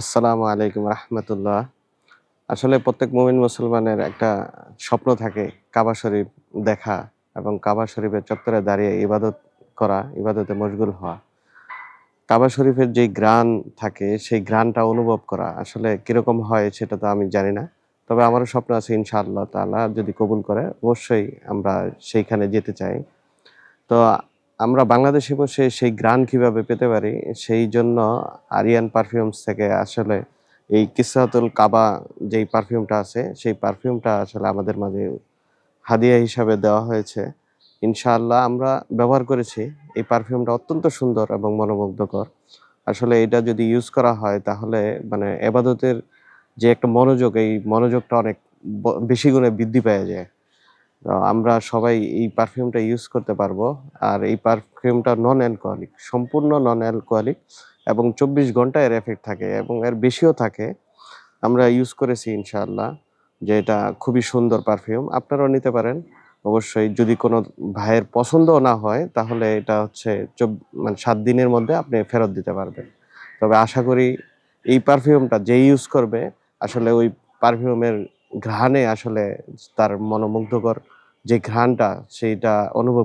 আসসালামু আলাইকুম রহমতুল্লাহ। আসলে প্রত্যেক মুমিন মুসলমানের একটা স্বপ্ন থাকে কাবা শরীফ দেখা এবং কাবা শরীফের চত্বরে দাঁড়িয়ে ইবাদত করা, ইবাদতে মশগুল হওয়া। কাবা শরীফের যে গ্রান থাকে, সেই গ্রানটা অনুভব করা আসলে কীরকম হয় সেটা তো আমি জানি না। তবে আমারও স্বপ্ন আছে ইনশাআল্লাহ তাআলা যদি কবুল করে, অবশ্যই আমরা সেইখানে যেতে চাই। তো আমরা বাংলাদেশে বসে সেই গ্রান কীভাবে পেতে পারি, সেই জন্য আরিয়ান পারফিউমস থেকে আসলে এই কিসরাতুল কাবা যেই পারফিউমটা আছে, সেই পারফিউমটা আসলে আমাদের মাঝে হাদিয়া হিসাবে দেওয়া হয়েছে। ইনশাআল্লাহ আমরা ব্যবহার করেছি, এই পারফিউমটা অত্যন্ত সুন্দর এবং মনোমুগ্ধকর। আসলে এটা যদি ইউজ করা হয় তাহলে মানে এবাদতের যে একটা মনোযোগ, এই মনোযোগটা অনেক বেশি গুণে বৃদ্ধি পেয়ে যায়। আমরা সবাই এই পারফিউমটা ইউজ করতে পারব। আর এই পারফিউমটা নন অ্যালকোহলিক সম্পূর্ণ নন অ্যালকোহলিক এবং চব্বিশ ঘণ্টা এর এফেক্ট থাকে এবং এর বেশিও থাকে। আমরা ইউজ করেছি ইনশাআল্লাহ যে এটা খুবই সুন্দর পারফিউম আপনারাও নিতে পারেন। অবশ্যই যদি কোনো ভাইয়ের পছন্দও না হয়, তাহলে এটা হচ্ছে মানে সাত দিনের মধ্যে আপনি ফেরত দিতে পারবেন। তবে আশা করি এই পারফিউমটা যে ইউজ করবে, আসলে ওই পারফিউমের ঘ্রাণে আসলে তার মনোমুগ্ধকর যে ঘ্রাণটা সেইটা অনুভব